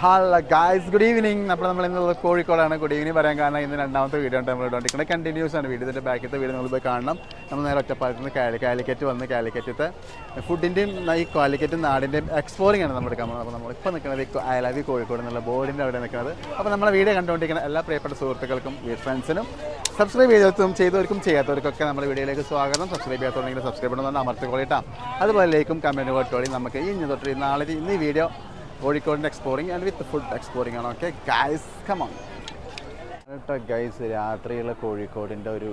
Hello guys good evening അപ്പോൾ നമ്മൾ ഇന്ന് കോഴിക്കോടാണ്. ഗുഡ് ഈവനിങ് പറയാൻ കാരണം ഇന്ന് രണ്ടാമത്തെ വീഡിയോ ആണ്. നമ്മൾ ഇട്ടുകൊണ്ടിരിക്കുന്നത് കണ്ടിന്യൂസ് ആണ്. വീഡിയോ ഇതിന്റെ ബാക്കിലത്തെ വീഡിയോ നമ്മൾ പോയി കാണണം. നമ്മൾ നേരെ ഒറ്റപ്പാലത്ത് നിന്ന് കാലി കാലിക്കറ്റ് വന്ന് കാലിക്കറ്റത്തെ ഫുഡിന്റെയും ഈ കാലിക്കറ്റ് നാടിന്റെയും എക്സ്പ്ലോറിംഗ് ആണ് നമ്മൾ എടുക്കാൻ അപ്പോൾ നമ്മളിപ്പോൾ നിൽക്കുന്നത് ഈ ഐ ലവ് കോഴിക്കോട് എന്നുള്ള ബോർഡിന്റെ അവിടെ നിൽക്കുന്നത്. അപ്പോൾ നമ്മളെ വീഡിയോ കണ്ടുകൊണ്ടിരിക്കുന്ന എല്ലാ പ്രിയപ്പെട്ട സുഹൃത്തുക്കൾക്കും ഫ്രണ്ട്സിനും സബ്സ്ക്രൈബ് ചെയ്തവർക്കും ചെയ്തവർക്കും ചെയ്യാത്തവർക്കൊക്കെ നമ്മുടെ വീഡിയോയിലേക്ക് സ്വാഗതം. സബ്സ്ക്രൈബ് ചെയ്യാത്തവരുണ്ടെങ്കിൽ സബ്സ്ക്രൈബ് ചെയ്യണമെന്ന് അമർത്തിക്കൊള്ളിട്ടാം. അതുപോലെ ലൈക്കും കമന്റ് കൊട്ടോളി നമുക്ക് ഇന്ന് തൊട്ട് നാളെ ഇന്ന് ഈ വീഡിയോ കോഴിക്കോടിന്റെ exploring and with food exploring ആണ്. Okay guys come on guys രാത്രിയുള്ള കോഴിക്കോടിന്റെ ഒരു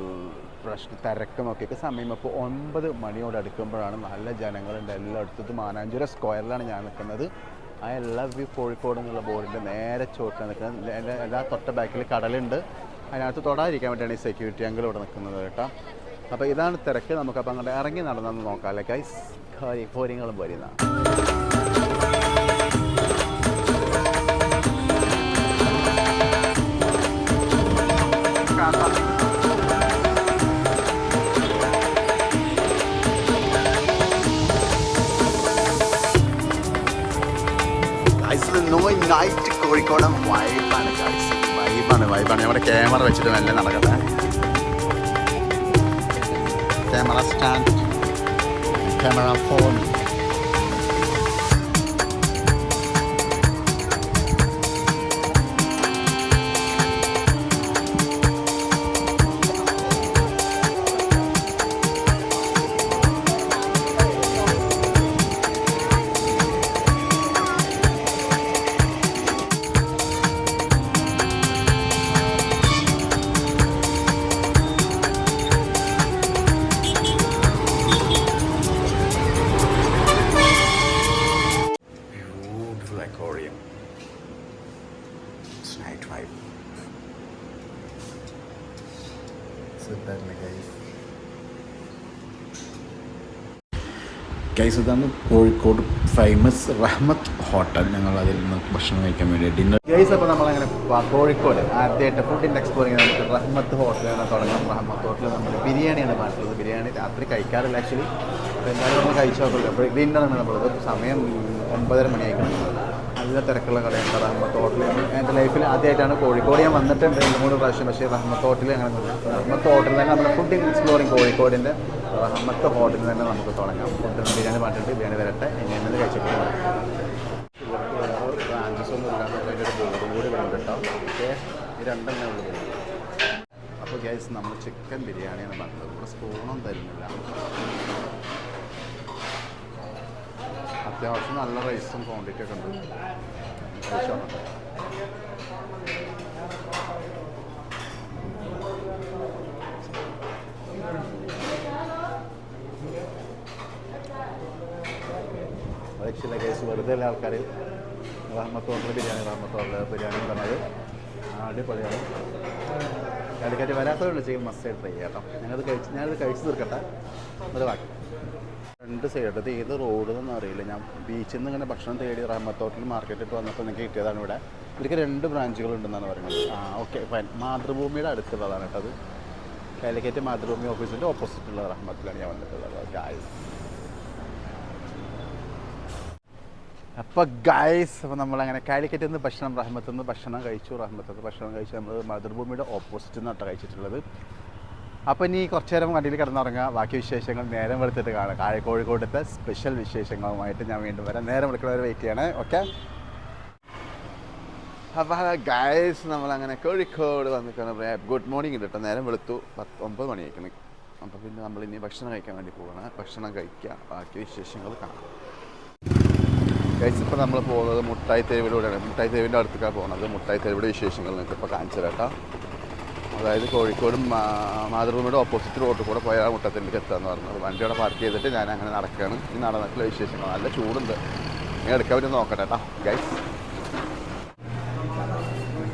പ്രശ്ന തിരക്കുമൊക്കെ സമയം ഇപ്പോൾ ഒൻപത് മണിയോട് അടുക്കുമ്പോഴാണ് നല്ല ജനങ്ങളുണ്ട്. എല്ലായിടത്തും മാനാഞ്ചുര സ്ക്വയറിലാണ് ഞാൻ നിൽക്കുന്നത്. ആ ലവ് വ്യൂ കോഴിക്കോട് എന്നുള്ള ബോർഡിന്റെ നേരെ ചോട്ടിൽ നിൽക്കുന്നത്. എന്റെ എല്ലാ തൊട്ട ബാക്കിൽ കടലുണ്ട്. അതിനകത്ത് തൊടാതിരിക്കാൻ വേണ്ടിയാണ് ഈ സെക്യൂരിറ്റി അങ്കിൾ ഇവിടെ നിൽക്കുന്നത് കേട്ടോ. അപ്പോൾ ഇതാണ് തിരക്ക്. നമുക്കപ്പോൾ അങ്ങോട്ട് ഇറങ്ങി നടന്നു നോക്കാം അല്ലേ ഗൈസ് കോരിങ്ങളും വരുന്ന നൈറ്റ് കോഴിക്കോട് വൈബാണ് വൈബാണ് വൈബാണ് നമ്മുടെ ക്യാമറ വെച്ചിട്ട് നല്ല നടക്കട്ടെ. Camera stand camera phone guys ഇതാണ് കോഴിക്കോട് ഫേമസ് റഹ്മത്ത് ഹോട്ടൽ ഞങ്ങൾ അതിൽ നിന്ന് ഭക്ഷണം കഴിക്കാൻ വേണ്ടി ഡിന്നർ ഗൈസ് അപ്പോൾ നമ്മളങ്ങനെ കോഴിക്കോട് ആദ്യമായിട്ട് ഫുഡിന്റെ എക്സ്പ്ലോറിങ് നമുക്ക് റഹ്മത്ത് ഹോട്ടലാണ് തുടങ്ങാം റഹ്മത്ത് ഹോട്ടലിൽ നമ്മൾ ബിരിയാണിയാണ് പാട്ടുള്ളത് ബിരിയാണി രാത്രി കഴിക്കാറില്ല ആക്ച്വലി അപ്പോൾ എന്തായാലും നമ്മൾ കഴിച്ചു നോക്കില്ല അപ്പോൾ ഡിന്നറാണ് നമ്മളത് സമയം ഒമ്പതര മണിയായിക്കണം നല്ല തിരക്കുള്ള കടയുണ്ട് റഹ്മത്ത് ഹോട്ടലിൽ എന്റെ ലൈഫിൽ ആദ്യമായിട്ടാണ് കോഴിക്കോട് ഞാൻ വന്നിട്ടുണ്ട്. രണ്ട് മൂന്ന് പ്രാവശ്യം. പക്ഷേ റഹ്മത്ത് ഹോട്ടലിൽ അങ്ങനെ റഹ്മത്ത് ഹോട്ടലിൽ നമ്മുടെ ഫുഡ് എക്സ്പ്ലോറിങ് കോഴിക്കോടിന്റെ റഹ്മത്ത് ഹോട്ടലിൽ തന്നെ നമുക്ക് തുടങ്ങാം. ഫുഡ് ബിരിയാണി പാട്ടിട്ട് ബിരിയാണി വരട്ടെ. എങ്ങനെ എന്നത് കഴിച്ചിട്ട് ഉള്ളൂ അപ്പോൾ ഗ്യാസ് നമ്മൾ ചിക്കൻ ബിരിയാണിയാണ് പറഞ്ഞത്. ഇവിടെ സ്പൂണും തരുന്നില്ല. അത്യാവശ്യം നല്ല റൈസും ക്വാണ്ടിറ്റി ഒക്കെ ഉണ്ട്. കഴിച്ചോണം ആക്ച്വലി കേസ് വെറുതെ ഉള്ള ആൾക്കാർ റഹ്മത്ത് ബിരിയാണി റഹ്മത്ത് ഹോട്ടൽ ബിരിയാണി പറഞ്ഞത് അടിപൊളിയാണ്. കാലിക്കറ്റ് വരാത്തവരുണ്ട് ചെയ്യും മസ്റ്റ് ട്രൈ ചെയ്യാം കേട്ടോ ഞാനത് കഴിച്ച് ഞാനത് കഴിച്ച് തീർക്കട്ടെ. ഒരു ബാക്കി രണ്ട് സൈഡ് ഇത് ഏത് റോഡ് എന്നൊന്നും അറിയില്ല. ഞാൻ ബീച്ചിൽ നിന്ന് ഇങ്ങനെ ഭക്ഷണം തേടി റാമത്തോട്ടിൽ ഹോട്ടൽ മാർക്കറ്റിൽ വന്നപ്പോൾ എനിക്ക് കിട്ടിയതാണ് ഇവിടെ. ഇവർക്ക് രണ്ട് ബ്രാഞ്ചുകൾ ഉണ്ടെന്നാണ് പറയുന്നത്. ആ ഓക്കെ ഫൈൻ മാതൃഭൂമിയുടെ അടുത്തുള്ളതാണ് കേട്ടോ അത്. കാലിക്കറ്റ് മാതൃഭൂമി ഓഫീസിന്റെ ഓപ്പോസിറ്റുള്ള റഹ്മത്തിലാണ് ഞാൻ വന്നിട്ടുള്ളത്. ഗായ്സ് അപ്പോൾ ഗൈസ് അപ്പോൾ നമ്മളങ്ങനെ കാലിക്കറ്റിൽ നിന്ന് ഭക്ഷണം റഹ്മത്ത് നിന്ന് ഭക്ഷണം കഴിച്ചു റഹ്മത്ത് ഭക്ഷണം കഴിച്ചു നമ്മൾ മാതൃഭൂമിയുടെ ഓപ്പോസിറ്റ് നിന്നാണ് കഴിച്ചിട്ടുള്ളത്. അപ്പോൾ ഇനി കുറച്ച് നേരം വണ്ടിയിൽ കിടന്നുറങ്ങുക ബാക്കി വിശേഷങ്ങൾ നേരം വെളുത്തിട്ട് കാണാം. കായ കോഴിക്കോടത്തെ സ്പെഷ്യൽ വിശേഷങ്ങളുമായിട്ട് ഞാൻ വീണ്ടും വരാം. നേരം വെളുക്കുന്നവരെ വെയിറ്റ് ചെയ്യണേ ഓക്കെ അപ്പോൾ ഗൈസ് നമ്മളങ്ങനെ കോഴിക്കോട് വന്നിട്ട് ഗുഡ് മോർണിംഗ് കേട്ടോ. നേരം വെളുത്തു. പത്ത് ഒമ്പത് മണിയായിരിക്കണം അപ്പോൾ പിന്നെ നമ്മൾ ഇനി ഭക്ഷണം കഴിക്കാൻ വേണ്ടി പോകണം ഭക്ഷണം കഴിക്കുക ബാക്കി വിശേഷങ്ങൾ കാണാം. ഇപ്പോൾ നമ്മൾ പോകുന്നത് മുട്ടായി തെരുവിലൂടെയാണ്. മുട്ടായി തെരുവിന്റെ അടുത്തേക്കാണ് പോകുന്നത്. മുട്ടായി തെരുവിടെ വിശേഷങ്ങൾ നിങ്ങൾക്ക് ഇപ്പോൾ കാണിച്ചു കേട്ടോ. അതായത് കോഴിക്കോട് മാതൃഭൂമിയുടെ ഓപ്പോസിറ്റ് റോഡിൽ കൂടെ പോയാൽ മുട്ടത്തിലേക്ക് എന്ന് പറഞ്ഞത് വണ്ടി അവിടെ പാർക്ക് ചെയ്തിട്ട് ഞാൻ അങ്ങനെ നടക്കുകയാണ് ഈ നടന്നിട്ടുള്ള വിശേഷങ്ങൾ. നല്ല ചൂടുണ്ട്. ഞാൻ എടുക്കാൻ വേണ്ടി നോക്കട്ടെ കേട്ടോ ഗൈസ്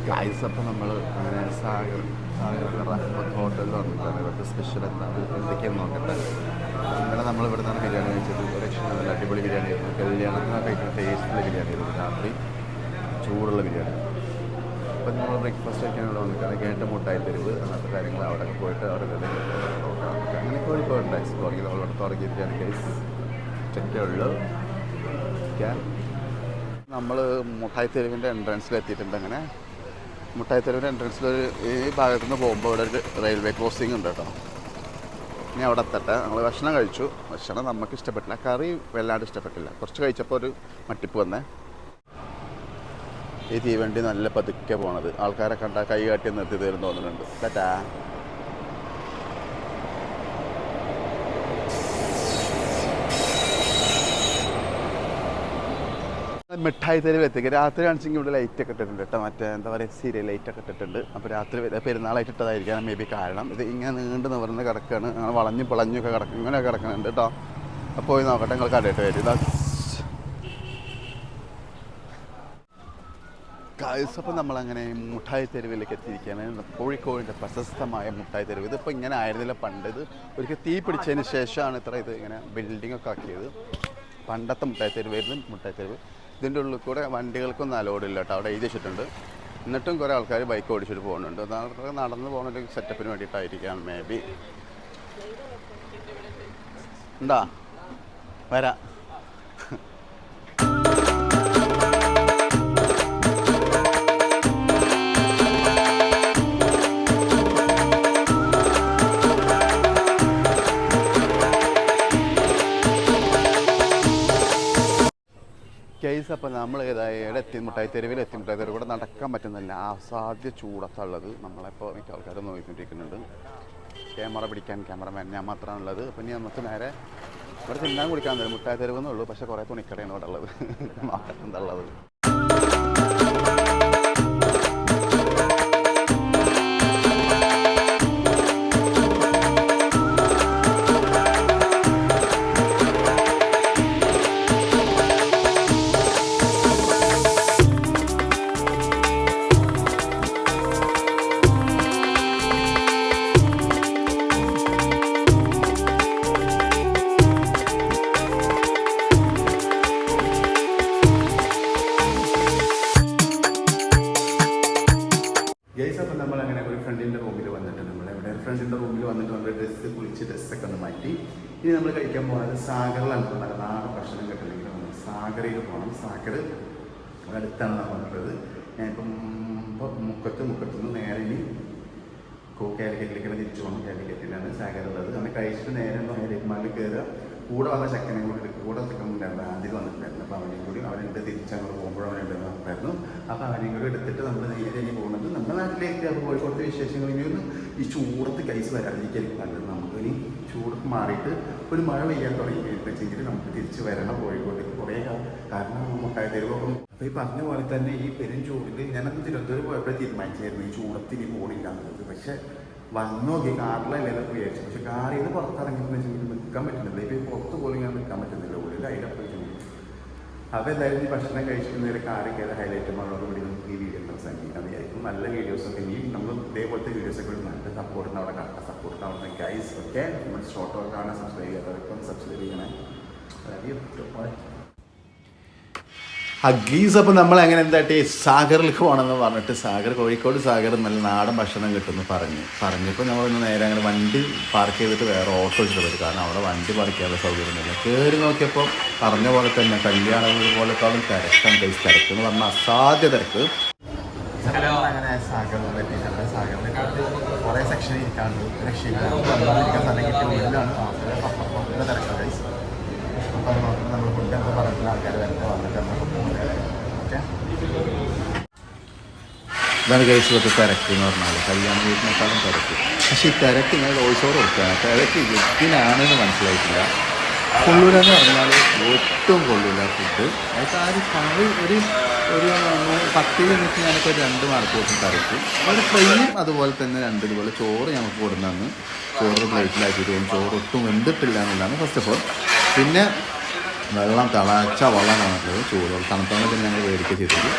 ഗൈസ് അപ്പോൾ നമ്മൾ അങ്ങനെ സാഗർ സാഗറിന്റെ റഹ്മത്ത് ഹോട്ടലിൽ വന്നിട്ടാണ്. ഇവിടുത്തെ സ്പെഷ്യൽ എന്താണ് എന്തൊക്കെയാണ് നോക്കട്ടെ? ഇന്നലെ നമ്മൾ ഇവിടെ നിന്നാണ് ബിരിയാണി കഴിച്ചത്. ഒരു ലക്ഷം നല്ല അടിപൊളി ബിരിയാണി ആയിരുന്നു. കല്യാണത്തിന് കഴിക്കുന്ന ടേസ്റ്റുള്ള ബിരിയാണി ആയിരുന്നു. രാത്രി ചൂടുള്ള ബിരിയാണി. അപ്പം നമ്മൾ ബ്രേക്ക്ഫാസ്റ്റ് കഴിക്കാൻ ഇവിടെ വന്നിട്ടാണ് കേട്ട മുട്ടായി തെരുവ്. അങ്ങനത്തെ കാര്യങ്ങൾ അവിടെ പോയിട്ട് അവിടെ നോക്കാം. അങ്ങനെ കോഴിക്കോട് എക്സ്പ്ലോർ ചെയ്ത് അവിടെ തുടങ്ങിയിരിക്കുകയാണ് കേസ് ചെക്കേ ഉള്ളൂ. നമ്മൾ മുട്ടായി തെരുവിന്റെ എൻട്രൻസിൽ എത്തിയിട്ടുണ്ട് അങ്ങനെ. മുട്ടായി തെരുവിന്റെ എൻട്രൻസിൽ ഒരു ഈ ഭാഗത്തു നിന്ന് പോകുമ്പോൾ ഇവിടെ ഒരു റെയിൽവേ ക്രോസിംഗ് ഉണ്ട് കേട്ടോ. ഇനി അവിടെ എത്തട്ടെ. നമ്മൾ ഭക്ഷണം കഴിച്ചു. ഭക്ഷണം നമുക്ക് ഇഷ്ടപ്പെട്ടില്ല. കറി വല്ലാണ്ട് ഇഷ്ടപ്പെട്ടില്ല. കുറച്ച് കഴിച്ചപ്പോൾ ഒരു മട്ടിപ്പ് വന്നേ. ഈ തീവണ്ടി നല്ല പതുക്കെ പോണത്. ആൾക്കാരെ കണ്ടാൽ കൈ കാട്ടി നിർത്തി തരും തോന്നുന്നുണ്ട്. ടാറ്റാ. മിഠായി തെരുവ് എത്തിക്കുക രാത്രി കാണിച്ചെങ്കിൽ ഇവിടെ ലൈറ്റ് ഒക്കെ ഇട്ടിട്ടുണ്ട് കേട്ടോ മറ്റേ എന്താ പറയുക സീരിയൽ ലൈറ്റ് ഒക്കെ ഇട്ടിട്ടുണ്ട്. അപ്പോൾ രാത്രി പെരുന്നാളായിട്ട് ഇട്ടതായിരിക്കാം മേ ബി കാരണം. ഇത് ഇങ്ങനെ നീണ്ടു നിവർന്ന് കിടക്കുകയാണ് അങ്ങനെ വളഞ്ഞു പിളഞ്ഞൊക്കെ കിടക്കും ഇങ്ങനെ കിടക്കുന്നുണ്ട് കേട്ടോ അപ്പോൾ പോയി നോക്കട്ടെ നിങ്ങൾ കണ്ടിട്ട് വരും. ഇതാ. അപ്പോൾ നമ്മളങ്ങനെ മുട്ടായി തെരുവിലേക്ക് എത്തിയിരിക്കുകയാണ് കോഴിക്കോടിന്റെ പ്രശസ്തമായ മുട്ടായി തെരുവ്. ഇതിപ്പോൾ ഇങ്ങനെ ആയിരുന്നില്ല പണ്ട്. ഇത് ഒരിക്കൽ തീ പിടിച്ചതിന് ശേഷമാണ് ഇത്ര ഇത് ഇങ്ങനെ ബിൽഡിംഗ് ഒക്കെ ആക്കിയത്. പണ്ടത്തെ മുട്ടായി തെരുവായിരുന്നു മുട്ടായി തെരുവ്. ഇതിന്റെ ഉള്ളിൽ കൂടെ വണ്ടികൾക്കൊന്നും അലോഡില്ല കേട്ടോ അവിടെ എഴുതി വെച്ചിട്ടുണ്ട്. എന്നിട്ടും കുറേ ആൾക്കാർ ബൈക്ക് ഓടിച്ചിട്ട് പോകുന്നുണ്ട്. അതൊക്കെ നടന്ന് പോകുന്ന ഒരു സെറ്റപ്പിന് വേണ്ടിയിട്ടായിരിക്കാം മേ ബി ഉണ്ടാ വരാം. കേസ് അപ്പോൾ നമ്മൾ ഏതായാലും എത്തി മുട്ടായി തെരുവിൽ എത്തി മുട്ടായി തെരുവ് കൂടെ നടക്കാൻ പറ്റുന്നില്ല അസാധ്യ ചൂടത്തുള്ളത് നമ്മളിപ്പോൾ മിക്ക ആൾക്കാരും നോക്കിക്കൊണ്ടിരിക്കുന്നുണ്ട് ക്യാമറ പിടിക്കാൻ ക്യാമറമാൻ ഞാൻ മാത്രമാണുള്ളത്. അപ്പം ഇനി നമുക്ക് നേരെ ഇവിടെ തിന്നാൻ കുടിക്കാൻ തരും മുട്ടായി തെരുവെന്നുള്ളൂ പക്ഷേ കുറേ തുണിക്കടയാണ് ഇവിടെ ഉള്ളത്. മാർക്കറ്റ് ഡ്രസ്സൊക്കെ ഒന്ന് മാറ്റി. ഇനി നമ്മൾ കഴിക്കാൻ പോകുന്നത് സാഗറിലാണ് നല്ല നാടൻ ഭക്ഷണം കിട്ടണമെങ്കിൽ നമ്മൾ സാഗരയിൽ പോകണം സാഗർ അടുത്താണ് നമ്മൾ വന്നിട്ടുള്ളത് ഞാനിപ്പം മുക്കത്ത് മുക്കത്തുനിന്ന് നേരെ ഇനി കോ കാലിക്കറ്റിലേക്ക് തിരിച്ചു പോകണം കാലിക്കറ്റിലാണ് സാഗർ ഉള്ളത്. അങ്ങനെ കഴിച്ചിട്ട് നേരെ ഹൈലൈറ്റ്മാലിൽ കയറുക. കൂടെ വന്ന ചെക്കനെ കൂടി കൂടെ ഉണ്ടായിരുന്നു ആദ്യം വന്നിട്ടുണ്ടായിരുന്നു. അപ്പോൾ അവനെയും കൂടി അവനുണ്ട് തിരിച്ചങ്ങോട്ട് പോകുമ്പോൾ അവനുണ്ടായിരുന്നു പറഞ്ഞിട്ടുണ്ടായിരുന്നു അപ്പോൾ അവനെയും കൂടി എടുത്തിട്ട് നമ്മൾ നേരെ ഇനി പോകുന്നത് നമ്മുടെ നാട്ടിലേക്ക് അത് കോഴിക്കോട്ട് ഇനി ഒന്ന് ഈ ചൂടത്ത് കൈസ് വരാതിരിക്കും നല്ലത്. നമുക്ക് ഇനി ചൂടത്ത് മാറിയിട്ട് ഒരു മഴ പെയ്യാൻ തുടങ്ങി കഴിഞ്ഞിട്ടുണ്ടെങ്കിൽ നമുക്ക് തിരിച്ച് വരണം കോഴിക്കോട്ടേക്ക്. കുറേ കാരണം നമുക്കായി തരുവോക്കും അപ്പോൾ ഈ പറഞ്ഞ പോലെ തന്നെ ഈ പെരും ചൂടിൽ ഞാനന്ന് തിരുവനന്തപുരം പോയപ്പോഴേ തീരുമാനിച്ചായിരുന്നു ഈ ചൂടത്തിൽ ഇനി പോണില്ല എന്നുള്ളത്. പക്ഷേ വന്നു നോക്കി കാറിലല്ലേ വിചാരിച്ചു. പക്ഷെ കാറിൽ നിന്ന് പുറത്തിറങ്ങിയെന്ന് വെച്ചിട്ടുണ്ടെങ്കിൽ നിൽക്കാൻ പറ്റുന്നില്ല. ഇപ്പോൾ ഈ പുറത്ത് പോലും ഞാൻ നിൽക്കാൻ പറ്റുന്നില്ല. ഉള്ളിൽ അതിലപ്പോൾ അതെല്ലാവരും ഈ ഭക്ഷണം കഴിച്ചിരുന്നവരെ ഏത് ഹൈലൈറ്റ് മാറോടുകൂടി കൂടി നമുക്ക് ഈ വീഡിയോ സംഗീതം വിചാരിക്കും നല്ല വീഡിയോസ് വീഡിയോസൊക്കെ ഇനിയും നമ്മൾ ഇതേപോലത്തെ വീഡിയോസൊക്കെ ഒരു നല്ല സപ്പോർട്ട് അവിടെ. കണ്ട സപ്പോർട്ട് അവിടെ. ഗൈസ് ഒക്കെ നമ്മൾ ഷോർട്ട് ഔട്ട് ആണ്. സബ്സ്ക്രൈബ് ചെയ്യാത്തവർക്കും സബ്സ്ക്രൈബ് ചെയ്യണേ. ഹഗീസ് അപ്പോൾ നമ്മൾ എങ്ങനെ എന്താട്ടി? സാഗറിലേക്ക് പോകണമെന്ന് പറഞ്ഞിട്ട് സാഗർ കോഴിക്കോട് സാഗർ നല്ല നാടൻ ഭക്ഷണം കിട്ടുമെന്ന് പറഞ്ഞു. പറഞ്ഞപ്പോൾ നമ്മൾ ഒന്ന് നേരെ അങ്ങനെ വണ്ടി പാർക്ക് ചെയ്തിട്ട് വേറെ ഓട്ടോ എടുത്ത് വരും കാരണം അവിടെ വണ്ടി പാർക്ക് ചെയ്യാനുള്ള സൗകര്യമൊന്നുമില്ല കയറി നോക്കിയപ്പോൾ പറഞ്ഞ പോലെ തന്നെ കല്യാണങ്ങൾ പോലെക്കാളും തിരക്കാണ് ഗൈസ് തിരക്ക് എന്ന് പറഞ്ഞാൽ അസാധ്യ തിരക്ക്. അങ്ങനെ കുറേ സെക്ഷൻ ഇരിക്കാണ്ട് രക്ഷയില്ല. ഇരിക്കാൻ സ്ഥലം കിട്ടിയ ഉള്ളിലാണ്. അപ്പുറം തിരക്കാണ് ഗൈസ് അപ്പോൾ നമ്മൾ ഫുഡ് ഒക്കെ പറഞ്ഞിട്ടുള്ള ആൾക്കാർ വരട്ടെ വന്നിട്ട് നമ്മൾ ഓക്കെ ഇതാണ് കേസ് ഇവിടുത്തെ തിരക്ക് എന്ന് പറഞ്ഞാൽ കല്യാണ വീട്ടിനേക്കാളും തിരക്ക്. പക്ഷേ ഈ തിരക്ക് ഞാൻ ഓവർ കൊടുക്കുകയാണ് തിരക്ക് എന്തിനാണെന്ന് മനസ്സിലായിട്ടില്ല. കൊള്ളൂലെന്ന് പറഞ്ഞാൽ ഒട്ടും കൊള്ളൂല ഫുഡ് അതൊക്കെ ആ ഒരു കറി ഒരു ഒരു പത്ത് മിനിറ്റ് ഞാനൊക്കെ രണ്ട് മാർക്ക് കൊടുത്ത് കറിക്ക് ഒരു ഫ്രൈയും അതുപോലെ തന്നെ രണ്ട് ഇതുപോലെ ചോറ് ഞങ്ങൾക്ക് കൊടുന്നു ചോറ് പ്ലേറ്റിലാക്കിയിട്ട് പോകും ചോറ് ഒട്ടും വെന്തിട്ടില്ല എന്നുള്ളതാണ് ഫസ്റ്റ് ഓഫ് ഓൾ പിന്നെ വെള്ളം തിളച്ച വെള്ളം വന്നിട്ടുള്ളത് ചൂട് തണുത്ത വെള്ളം ഞങ്ങൾ മേടിക്കുക ചെയ്തത്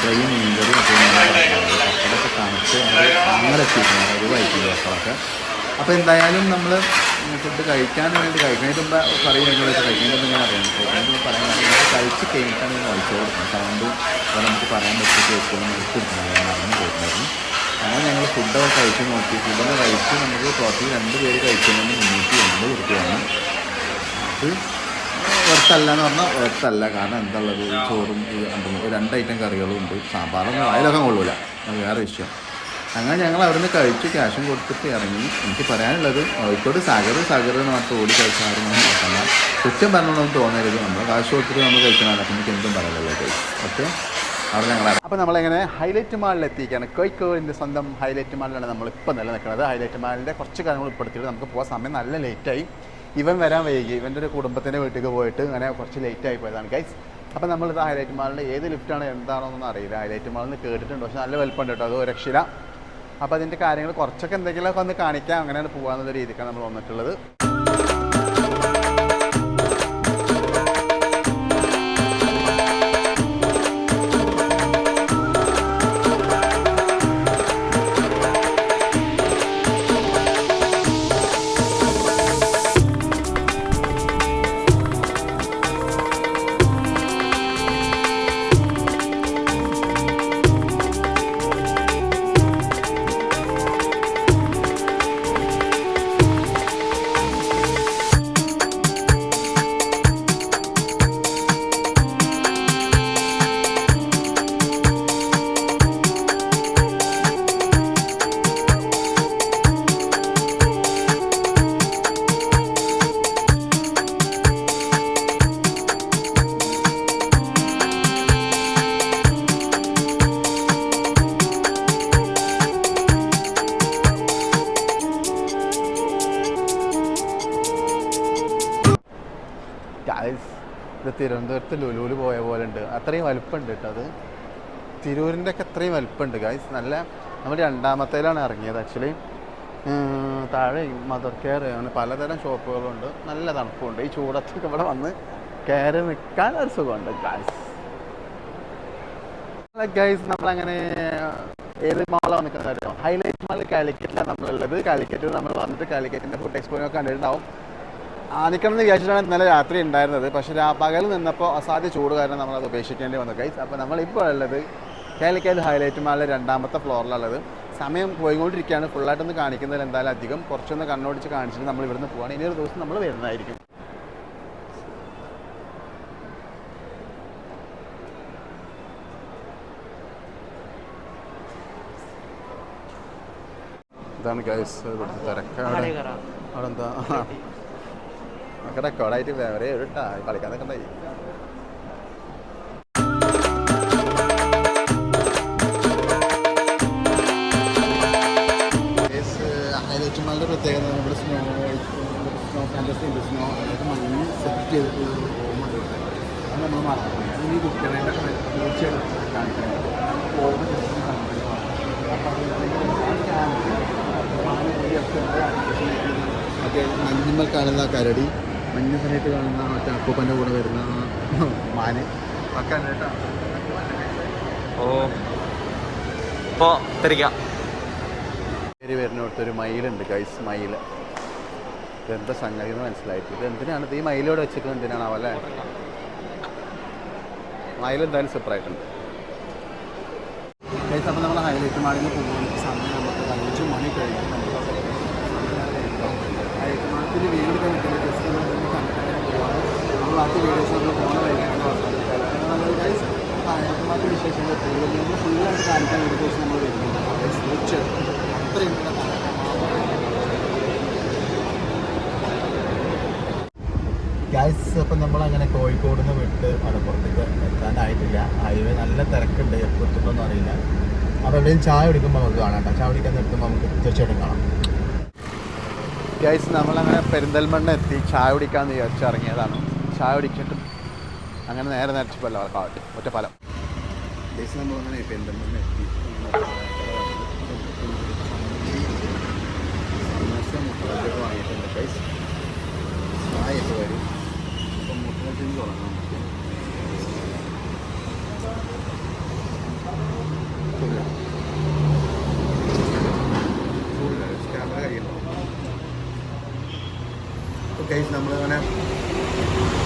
ഫ്രൈയും മീൻകറിയും ഒക്കെ അപ്പോഴൊക്കെ തണുത്ത് അങ്ങനെ എത്തിയിട്ടുണ്ട്. ഒരു വൈകിട്ട് അപ്പോഴൊക്കെ അപ്പോൾ എന്തായാലും നമ്മൾ ഫുഡ് കഴിക്കാൻ വേണ്ടി കഴിക്കുന്നതിന് മുമ്പ് കറി എന്നോട് കഴിക്കുന്നത് ഞാൻ അറിയാം കഴിക്കുന്നത് പറയാൻ കഴിച്ച് കഴിഞ്ഞിട്ടാണ് ഞാൻ കൊടുക്കണം കൊടുക്കുന്നത്. സൗണ്ട് അപ്പോൾ നമുക്ക് പറയാൻ പറ്റിയ കേൾക്കുന്ന നമുക്ക് അറിഞ്ഞു പോകുന്നതായിരുന്നു അങ്ങനെ ഞങ്ങൾ ഫുഡൊക്കെ കഴിച്ച് നോക്കി. ഫുഡൊക്കെ കഴിച്ച് നമുക്ക് ടോട്ടൽ രണ്ട് പേര് കഴിക്കുന്നതിന് മുന്നൂറ്റി എൺപത് കൊടുക്കുകയാണ് അത് വെറുത്തല്ല എന്ന് പറഞ്ഞാൽ വെറുത്തല്ല. കാരണം എന്താ ഉള്ളത് ചോറും രണ്ടും രണ്ട് ഐറ്റം കറികളും ഉണ്ട്. സാമ്പാറൊന്നും അതിലൊക്കെ കൊള്ളൂല. അത് വേറെ വിഷയം. അങ്ങനെ ഞങ്ങൾ അവിടുന്ന് കഴിച്ച് ക്യാഷും കൊടുത്തിട്ട് ഇറങ്ങി. എനിക്ക് പറയാനുള്ളത് കോഴിക്കോട് സഗർ സഗർ എന്ന് പറഞ്ഞിട്ട് ഓടി കഴിച്ചായിരുന്നു നോക്കണ്ട. കുറ്റം പറഞ്ഞോളൊന്നും തോന്നരുത്. നമ്മൾ കാശ് കൊടുത്തിട്ട് നമ്മൾ കഴിക്കണമല്ലോ അപ്പം എനിക്ക് എന്തും പറയാനുള്ളത് ഓക്കെ അവിടെ ഞങ്ങൾ അപ്പോൾ നമ്മളെങ്ങനെ? ഹൈലൈറ്റ് മാളിൽ എത്തിക്കുകയാണ് കോഴിക്കോടിന്റെ സ്വന്തം ഹൈലൈറ്റ് മാളിലാണ് നമ്മളിപ്പോൾ നിലനിൽക്കുന്നത്. ഹൈലൈറ്റ് മാളിന്റെ കുറച്ച് കാര്യങ്ങൾ ഉൾപ്പെടുത്തിയിട്ട് നമുക്ക് പോകാൻ സമയം നല്ല ലേറ്റായി ഇവൻ വരാൻ വൈകി. ഇവന്റെ ഒരു കുടുംബത്തിന്റെ വീട്ടിലേക്ക് പോയിട്ട് അങ്ങനെ കുറച്ച് ലേറ്റ് ആയി പോയതാണ് ഗൈസ് അപ്പോൾ നമ്മളിത് ഹൈലൈറ്റ് മാളിന്റെ ഏത് ലിഫ്റ്റാണ് എന്താണോന്നൊന്നും അറിയില്ല. ഹൈലൈറ്റ് മാളിൽ കേട്ടിട്ടുണ്ട്? പക്ഷേ നല്ല വലുപ്പമുണ്ട് കേട്ടോ അത് രക്ഷയില്ല അപ്പോൾ അതിന്റെ കാര്യങ്ങൾ കുറച്ചൊക്കെ എന്തെങ്കിലുമൊക്കെ ഒന്ന് കാണിക്കാം അങ്ങനെയാണ് പോകാമെന്നുള്ള രീതിക്കാണ് നമ്മൾ വന്നിട്ടുള്ളത്. ഇത് തിരുവനന്തപുരത്ത് ലുലൂൽ പോയ പോലെ ഉണ്ട് അത്രയും വലുപ്പമുണ്ട് കേട്ടോ അത്. തിരൂരിന്റെ ഒക്കെ അത്രയും വലുപ്പമുണ്ട് ഗൈസ് നല്ല നമ്മൾ രണ്ടാമത്തേലാണ് ഇറങ്ങിയത് ആക്ച്വലി താഴെ മദർ കെയർ അങ്ങനെ പലതരം ഷോപ്പുകളുണ്ട്. നല്ല തണുപ്പുണ്ട്. ഈ ചൂടത്തൊക്കെ ഇവിടെ വന്ന് കയറി നിൽക്കാൻ ഒരു സുഖമുണ്ട് ഗൈസ് ഗൈസ് നമ്മളങ്ങനെ ഏത് മാളാണ് നിൽക്കുന്നത്? ഹൈലൈറ്റ് മാൾ കാലിക്കറ്റിലാണ് നമ്മളുള്ളത്. കാലിക്കറ്റിൽ നമ്മൾ വന്നിട്ട് കാലിക്കറ്റിന്റെ ഫുഡ് എക്സ്പോയൊക്കെ കണ്ടിട്ടുണ്ടാവും. ആനിക്കണം എന്ന് വിചാരിച്ചിട്ടാണ് ഇന്നലെ രാത്രി ഉണ്ടായിരുന്നത്. പക്ഷേ ആ പകൽ നിന്നപ്പോൾ അസാധ്യ ചൂട് കാരണം നമ്മൾ അത് ഉപേക്ഷിക്കേണ്ടി വന്നു കൈസ് അപ്പോൾ നമ്മളിപ്പോൾ ഉള്ളത് കാലിക്കറ്റ് ഹൈലൈറ്റ് മാളിലെ രണ്ടാമത്തെ ഫ്ലോറിലുള്ളത് സമയം പോയിക്കൊണ്ടിരിക്കുകയാണ്. ഫുള്ളായിട്ടൊന്ന് കാണിക്കുന്നതിൽ എന്തായാലും അധികം കുറച്ചൊന്ന് കണ്ണോടിച്ച് കാണിച്ചിട്ട് നമ്മൾ ഇവിടുന്ന് പോവാണ്. ഇനി ഒരു ദിവസം നമ്മൾ വരുന്നതായിരിക്കും. ഇതാണ് ഗൈസ് ഇവിടുത്തെ തിരക്കാണ്. അവിടെ എന്താ ഒക്കെ റെക്കോർഡായിട്ട് വേറെ ഒരു കളിക്കാനൊക്കെ ഉണ്ടായി ഹൈലൈറ്റ് മാളിന്റെ പ്രത്യേകത ഇവിടെ സ്നോ സ്നോ അതായത് സെറ്റ് കാണുന്ന കരടി മഞ്ഞ സമയത്ത് കാണുന്ന മറ്റേ അപ്പൂപ്പന്റെ കൂടെ വരുന്ന ആ മാന്. ഒക്കെ കേട്ടോ. ഓ. ഇപ്പോ തിരിക്കാം. പേര് വരുന്നിടത്തൊരു മയിലുണ്ട് ഗൈസ് മയിൽ ഇതെന്താ സംഗതി എന്ന് മനസ്സിലായിട്ട് ഇത് എന്തിനാണ്? ഈ മയിലോട് വെച്ചിട്ട് എന്തിനാണ് അവലെ മയിൽ എന്തായാലും സെപ്പറേറ്റുണ്ട് ഗൈസ് അപ്പോൾ നമ്മൾ ഹൈലൈറ്റ് മാളിൽ പോകുന്ന സമയം നമുക്ക് അഞ്ച് മണി കഴിഞ്ഞു ഹൈലൈറ്റ് മാളത്തിൽ വീട് കഴിഞ്ഞിട്ട് ജസ്റ്റ് നമ്മൾ കണ്ടിട്ട് പോവാണ് നമ്മൾ വീഡിയോസ് നമ്മൾ നമ്മൾ ഗൈസ് വിശേഷങ്ങൾ നമ്മൾ ഫുള്ളായിട്ട് കാണിക്കാൻ ദിവസം നമ്മൾ വരുന്നുണ്ട്. തീർച്ചയായിട്ടും അത്രയും ഗ്യാസ് അപ്പം നമ്മളങ്ങനെ കോഴിക്കോട് നിന്ന് വിട്ട് മലപ്പുറത്തേക്ക് എത്താനായിട്ടില്ല. ഹൈവേ നല്ല തിരക്കുണ്ട്. എപ്പോൾ അറിയില്ല. അപ്പോൾ എവിടെയും ചായ കുടിക്കുമ്പോൾ നമുക്ക് കാണാം ചായ കുടിക്കാൻ നിർത്തുമ്പോൾ നമുക്ക് തീർച്ചയായിട്ടും കാണാം ഗൈസ് നമ്മളങ്ങനെ പെരിന്തൽമണ്ണ എത്തി. ചായ കുടിക്കാമെന്ന് വിചാരിച്ച് ഇറങ്ങിയതാണ്. ചായ കുടിക്കട്ടും അങ്ങനെ നേരെ നേരത്തെ കാട്ട് ഒറ്റപ്പാലം ഗൈസ് നമ്മളങ്ങനെ പെരിന്തൽമണ്ണ എത്തി വാങ്ങിയിട്ടുണ്ട് ഗൈസ് ചായയൊക്കെ വരും അപ്പം മുട്ടത്തിൽ തുടങ്ങാം നമുക്ക് ചൂടില്ല. ചൂടില്ല. ക്യാമറ കയ്യിലുണ്ടോ കഴിച്ച് നമ്മളങ്ങനെ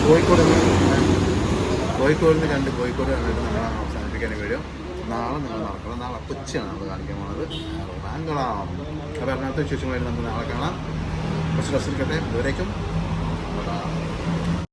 കോഴിക്കോട് കോഴിക്കോടിൽ കോഴിക്കോട് നിന്ന് കണ്ട് കോഴിക്കോട് കണ്ടിട്ട് നമ്മൾ അവസാനിപ്പിക്കാൻ വീഡിയോ നാളെ നിങ്ങൾ നടക്കണം നാളെ കൊച്ചിയാണ് നമ്മൾ കാണിക്കാൻ പോകുന്നത് ബാംഗ്ലാം അപ്പോൾ എറണാകുളത്തെ വിശേഷമായിട്ട് നമുക്ക് നാളെ കാണാം. കുറച്ച് ഡ്രസ്സ് എടുക്കട്ടെ ഇതുവരേക്കും